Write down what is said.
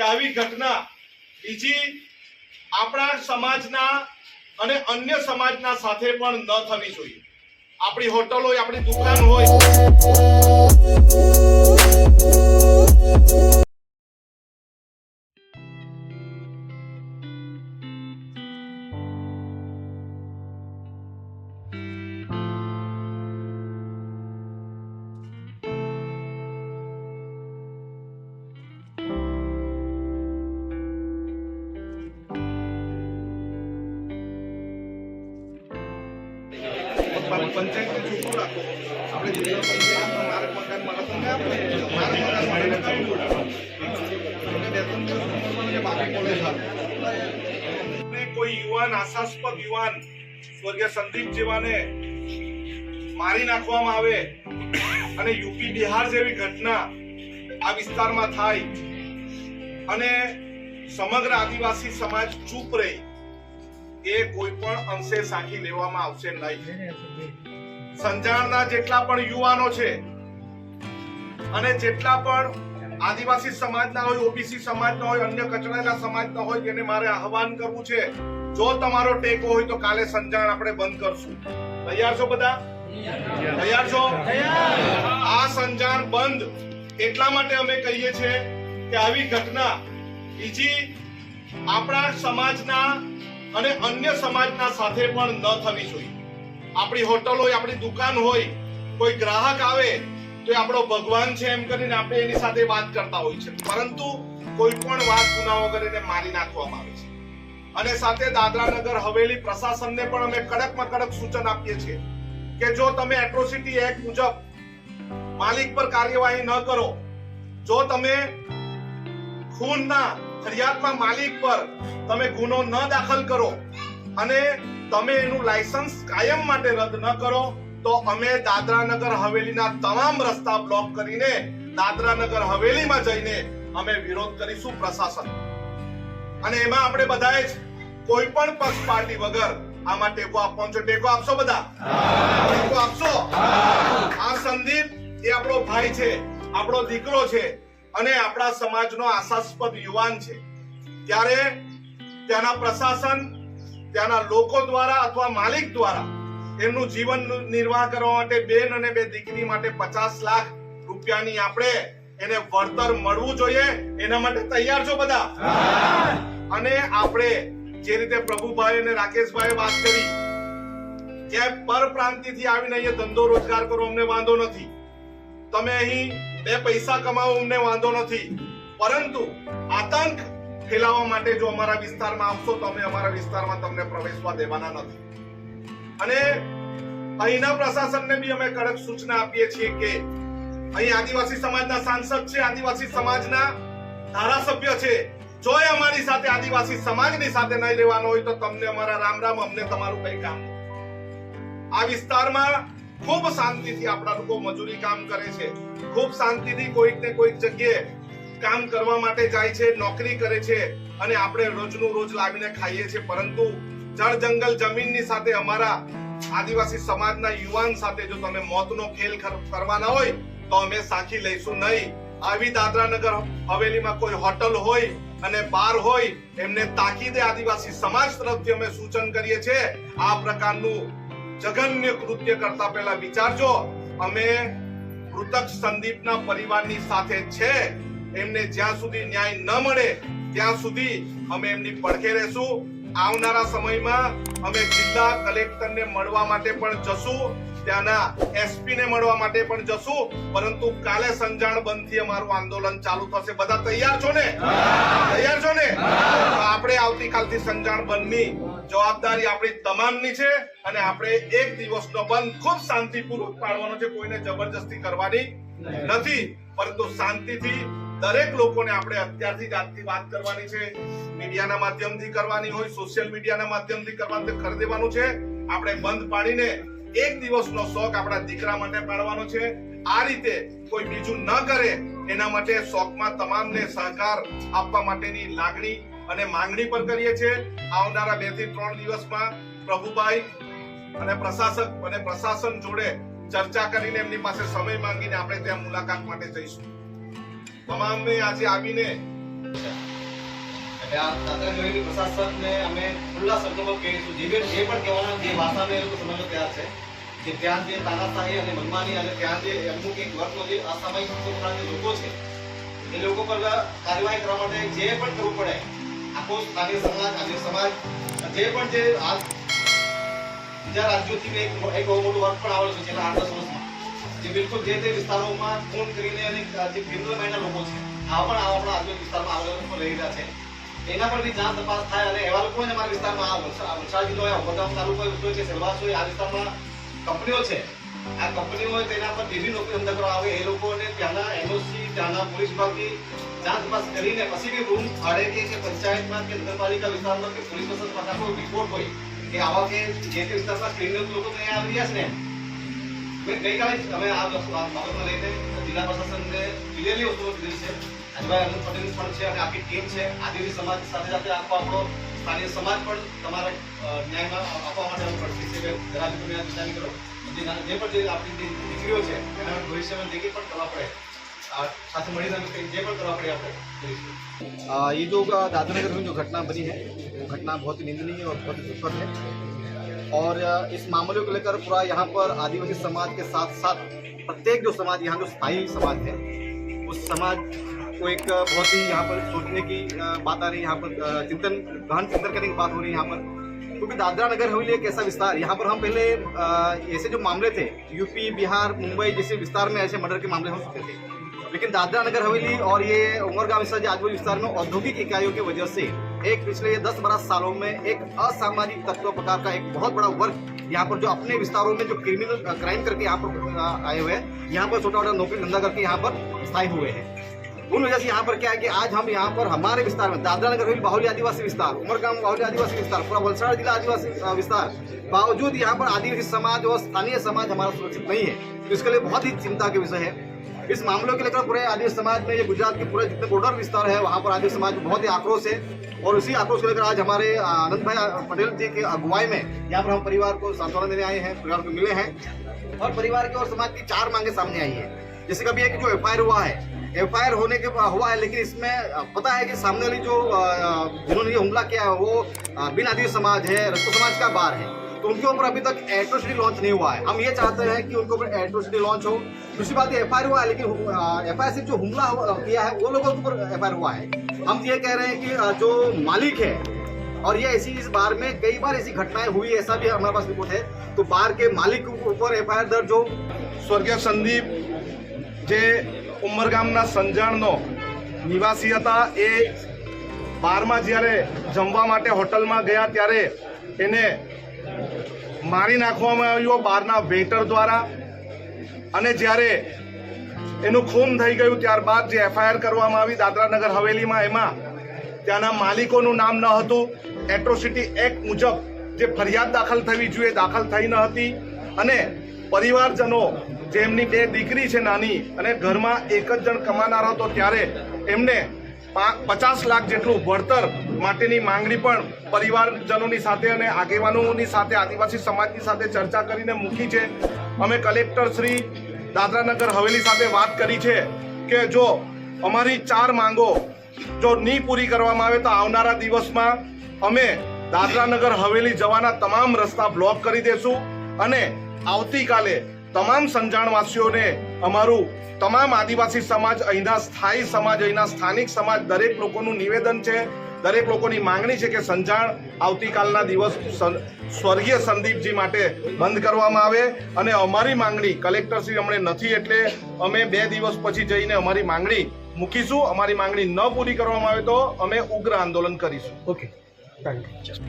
કે આવી ઘટના બીજી આપણા સમાજના અને અન્ય સમાજના સાથે પણ ન થવી જોઈએ. આપણી હોટલ હોય, આપણી દુકાન હોય. પંચાયતને છૂટું રાખો. ને કોઈ યુવાન, આશાસ્પદ યુવાન, સ્વર્ગીય સંદીપ જેવાને મારી નાખવામાં આવે અને યુપી, બિહાર જેવી ઘટના આ વિસ્તારમાં થાય અને સમગ્ર આદિવાસી સમાજ ચૂપ રહી. એ કોઈ પણ અંશે સાખી લેવામાં આવશે નહીં. સંજાણના જેટલા પણ યુવાનો છે અને જેટલા પણ આદિવાસી સમાજના હોય ઓબીસી સમાજના હોય અન્ય કચડાયેલા સમાજના હોય તેને મારે આહવાન કરવું છે જો તમારો ટેકો હોય તો કાલે સંજાણ આપણે બંધ કરશું. તૈયાર છો બધા? તૈયાર છો? આ સંજાણ બંધ એટલા માટે અમે કહીએ છીએ કે આવી ઘટના બીજી આપણા સમાજના અને અન્ય સમાજના સાથે પણ ન થવી જોઈએ. આપણી હોટલ હોય આપણી દુકાન હોય, કોઈ ગ્રાહક આવે, તો એ આપણો ભગવાન છે એમ કરીને આપણે એની સાથે વાત કરતા હોય છે. પરંતુ કોઈ પણ વાત ગુનાઓ કરીને મારી નાખવામાં આવે છે. અને સાથે દાદરા નગર હવેલી પ્રશાસનને પણ અમે કડકમાં કડક સૂચન આપીએ છીએ કે જો તમે એટ્રોસિટી એક્ટ મુજબ માલિક પર કાર્યવાહી ન કરો, જો તમે ખૂનના ફરિયાદમાં માલિક પર તમે ગુનો ન દાખલ કરો અને તમે એનું લાયસન્સ કાયમ માટે રદ ન કરો, તો અમે દાદરા નગર હવેલીના તમામ રસ્તા બ્લોક કરીને દાદરા નગર હવેલીમાં જઈને અમે વિરોધ કરીશું પ્રશાસન. અને એમાં આપણે બધાએ જ કોઈ પણ પક્ષ પાર્ટી વગર આમાં ટેકો આપવાનો છે ટેકો આપશો બધા? ટેકો આપશો? આ સંદીપ એ આપણો ભાઈ છે, આપણો દીકરો છે અને આપણા સમાજનો આશાસ્પદ યુવાન છે. ત્યારે ત્યાંના પ્રશાસન, ત્યાંના લોકો દ્વારા અથવા માલિક દ્વારા એમનું જીવન નિર્વાહ કરવા માટે બેન અને બે દીકરી માટે પચાસ લાખ રૂપિયાની આપણે એને વળતર મળવું જોઈએ. એના માટે તૈયાર છો બધા? અને આપણે જે રીતે પ્રભુભાઈ અને રાકેશભાઈ વાત કરી કે પરપ્રાંતિથી આવીને અહીંયા ધંધો રોજગાર કરો, અમને વાંધો નથી. તમે અહીં બે પૈસા કમાવો અમને વાંધો નથી. પરંતુ આતંક ફેલાવવા માટે જો અમારા વિસ્તારમાં આવશો, તો અમે અમારા વિસ્તારમાં તમને પ્રવેશવા દેવાના નથી. અને અહીંના પ્રશાસનને બી અમે કડક સૂચના આપીએ છીએ કે અહીં આદિવાસી સમાજના સાંસદ છે, આદિવાસી સમાજના ધારાસભ્ય છે. જો એ અમારી સાથે આદિવાસી સમાજની સાથે નહીં રહેવાનો હોય તો તમને અમારા રામ રામ, અમને તમારું કઈ કામ આ વિસ્તારમાં ખૂબ શાંતિથી આપણા લોકો મજૂરી કામ કરે છે. ખૂબ શાંતિથી કોઈક ને કોઈક જગ્યાએ કામ કરવા માટે જાય છે, નોકરી કરે છે અને આપણે રોજનું રોજ લાવીને ખાઈએ છીએ. પરંતુ જળ જંગલ જમીનની સાથે અમારા આદિવાસી સમાજના યુવાન સાથે જો તમે મોતનો ખેલ કર- કરવાના હોય, તો અમે સાખી લઈશું નહીં. આવી દાદરા નગર હવેલીમાં કોઈ હોટલ હોય અને બાર હોય, એમને તાકીદે આદિવાસી સમાજ તરફથી અમે સૂચન કરીએ છીએ. આ પ્રકારનું જઘન્ય કૃત્ય કરતા પહેલા વિચારજો. અમે મૃતક સંદીપના પરિવારની સાથે છે. એમને જ્યાં સુધી ન્યાય ન મળે ત્યાં સુધી અમે એમની પડખે રહેશું. આવનારા સમયમાં અમે જિલ્લા કલેક્ટરને મળવા માટે પણ જશું. ત્યાંના એસપી ને મળવા માટે પણ જશું. પરંતુ કાલે સંજાણ બંધથી અમારું આંદોલન ચાલુ થશે. બધા તૈયાર છો ને? તૈયાર છો ને? તો આપણે આવતીકાલથી સંજાણ બંધની જવાબદારી આપણી તમામની છે અને આપણે એક દિવસનો બંધ ખૂબ શાંતિપૂર્વક પાડવાનો છે, કોઈને જબરજસ્તી કરવાની નથી. પરંતુ શાંતિથી દરેક લોકોને આપણે અત્યારથી જ આજથી વાત કરવાની છે. મીડિયાના માધ્યમથી કરવાની હોય, સોશિયલ મીડિયાના માધ્યમથી કરવાનું કરી દેવાનું છે. આપણે બંધ પાડીને એક દિવસનો શોખ આપણા દીકરા માટે પાડવાનો છે. આ રીતે કોઈ બીજું ન કરે, એના માટે શોખમાં તમામને સહકાર આપવા માટેની લાગણી અને માંગણી પણ કરીએ છીએ આવનારા બેથી ત્રણ દિવસમાં પ્રભુભાઈ અને પ્રશાસક અને પ્રશાસન જોડે ચર્ચા કરીને એમની પાસે સમય માંગીને આપણે ત્યાં મુલાકાત માટે જઈશું. તમામને આજે આવીને એટલે આ દાદરા નગરની પ્રશાસનને અમે ખુલ્લા શબ્દોમાં કહીશું જે પણ કહેવાના, જે ભાષાને એ લોકો સમજવા છે કે ત્યાં જે તાનાશાહી અને મનમાની અને ત્યાં જે અમુક એક વર્ગનો જે અસામાયિક લોકો છે, એ લોકો પર કાર્યવાહી કરવા માટે જે પણ કરવું પડે આખો સ્થાનિક સમાજ, આદિ સમાજ જે પણ જે આ બીજા રાજ્યોથી એક બહુ મોટું વર્ગ પણ આવેલું છે છેલ્લા આઠ જે બિલકુલ જે તે વિસ્તારોમાં કરીને લોકો છે આ પણ આપણા આજુ વિસ્તારમાં આવેલા લઈ રહ્યા છે. એના પર બી તપાસ થાય અને એવા લોકો અમારા વિસ્તારમાં આ વલસાડ જિલ્લો હોય અમદાવાદ છે સેલવાસ હોય આ વિસ્તારમાં કંપનીઓ છે. આ કંપનીઓ તેના પર જેવી નોકરી ધંધા કરવા આવે, એ લોકોને ત્યાંના એનઓસી, ત્યાંના પોલીસ વિભાગની જાંચ તપાસ કરીને પછી બી રૂમ ભાડે કે કે પંચાયતમાં કે નગરપાલિકા વિસ્તારમાં કે પોલીસ સ્ટેશન પાસે કોઈ રિપોર્ટ હોય કે આવા કે જે તે વિસ્તારમાં ક્રિમિનલ લોકો તો અહીંયા આવી રહ્યા છે ને? મેં ગઈકાલે અમે આ બાબતમાં લઈને જિલ્લા પ્રશાસનને ક્લિયરલી વસ્તુઓ કીધી છે. આજભાઈ અનંત પટેલ પણ છે અને આખી ટીમ છે. આદિવાસી સમાજ સાથે સાથે આખો આપણો સ્થાનિક સમાજ પણ તમારે ન્યાયમાં આપવા માટે પડશે કે જરા તમે વિચારી કરો. જે પણ જે આપણી દીકરીઓ છે, એના ભવિષ્યમાં જે પણ કરવા પડે ये जो दादरा नगर में जो घटना बनी है वो घटना बहुत निंदनीय और बहुत दुखद है। और इस मामले को लेकर पूरा यहाँ पर आदिवासी समाज के साथ साथ प्रत्येक जो समाज, यहाँ जो स्थायी समाज है, उस समाज को एक बहुत ही यहाँ पर सोचने की बात आ रही है। यहाँ पर चिंतन, गहन चिंतन करने की बात हो रही है यहाँ पर। क्योंकि दादरा नगर हवेली एक ऐसा विस्तार, यहाँ पर हम पहले ऐसे जो मामले थे, यूपी, बिहार, मुंबई जैसे विस्तार में ऐसे मर्डर के मामले हो चुके थे। लेकिन दादरा नगर हवेली और ये उमरगांव विस्तार आजू विस्तार में औद्योगिक इकाइयों की वजह से एक पिछले दस बारह सालों में एक असामाजिक तत्व प्रकार का एक बहुत बड़ा वर्ग यहाँ पर जो अपने विस्तारों में जो क्रिमिनल क्राइम करके यहाँ पर आए हुए हैं, यहाँ पर छोटा छोटा नौकरी धंधा करके यहाँ पर स्थायी हुए हैं। उन वजह से यहाँ पर क्या है कि आज हम यहाँ पर हमारे विस्तार में दादरा नगर हवेली, बाहुली आदिवासी विस्तार, उमरगांव बाहुली आदिवासी विस्तार, पूरा वलसाड़ जिला आदिवासी विस्तार बावजूद यहाँ पर आदिवासी समाज और स्थानीय समाज हमारा सुरक्षित नहीं है। तो इसके लिए बहुत ही चिंता के विषय है। इस मामलों के लेकर पूरे आदिवासी समाज में, ये गुजरात के पूरे जितने बॉर्डर विस्तार है, वहाँ पर आदिवासी समाज बहुत ही आक्रोश है। और उसी आक्रोश को लेकर आज हमारे आनंद भाई पटेल जी के अगुवाई में यहाँ पर हम परिवार को सांत्वना देने आए हैं, परिवार को मिले हैं। और परिवार की और समाज की चार मांगे सामने आई है। जैसे कभी एक जो एफ़ हुआ है एफ़ होने के हुआ है, लेकिन इसमें पता है कि सामने वाली जो जिन्होंने ये हमला किया है, वो बिन आदिवासी समाज है रस्तो समाज का बार है। तो उनके ऊपर अभी तक एट्रोसिटी लॉन्च नहीं हुआ है हम ये चाहते हैं कि उनके ऊपर एट्रोसिटी लॉन्च हो दूसरी बात एफ हुआ है लेकिन एफ से जो हमला हुआ- किया है वो लोगों के ऊपर एफ हुआ है हम ये कह रहे हैं कि अ, जो मालिक है और ये ऐसी इस बार में कई बार ऐसी घटनाएं हुई ऐसा भी हमारे पास रिपोर्ट है तो बार के मालिक के ऊपर एफ दर्ज हो સ્વર્ગીય સંદીપ જે ઉમરગામના સંજાણનો નિવાસી હતા એ બારમાં જ્યારે જમવા માટે હોટલમાં ગયા ત્યારે એને મારી નાખવામાં આવ્યો બહારના વેટર દ્વારા. અને જ્યારે એનું ખૂન થઈ ગયું ત્યારબાદ જે એફઆઈઆર કરવામાં આવી દાદરાનગર હવેલીમાં, એમાં ત્યાંના માલિકોનું નામ ન હતું. એટ્રોસિટી એક્ટ મુજબ જે ફરિયાદ દાખલ થવી જોઈએ દાખલ થઈ ન હતી. અને પરિવારજનો જેમની બે દીકરી છે નાની અને ઘરમાં એક જ જણ કમાનાર હતો ત્યારે એમને પચાસ લાખ જેટલું વળતર માટેની માંગણી પણ પરિવારજનોની સાથે અને આગેવાનોની સાથે, આદિવાસી સમાજની સાથે ચર્ચા કરીને મૂકી છે. અમે કલેક્ટર શ્રી દાદરાનગર હવેલી સાથે વાત કરી છે કે જો અમારી ચાર માંગો જો નહીં પૂરી કરવામાં આવે તો આવનારા દિવસમાં અમે દાદરાનગર હવેલી જવાના તમામ રસ્તા બ્લોક કરી દેશું અને આવતીકાલે તમામ સંજાણવાસીઓને અમારું તમામ આદિવાસી સમાજ અહીંના સ્થાયી સમાજ, અહીંના સ્થાનિક સમાજ, દરેક લોકોનું નિવેદન છે, દરેક લોકોની માંગણી છે કે સંજાણ આવતીકાલના દિવસ સ્વર્ગીય સંદીપજી માટે બંધ કરવામાં આવે અને અમારી માંગણી કલેક્ટરશ્રી અમને નથી એટલે અમે બે દિવસ પછી જઈને અમારી માંગણી મૂકીશું, અમારી માંગણી ન પૂરી કરવામાં આવે તો અમે ઉગ્ર આંદોલન કરીશું. Okay thank you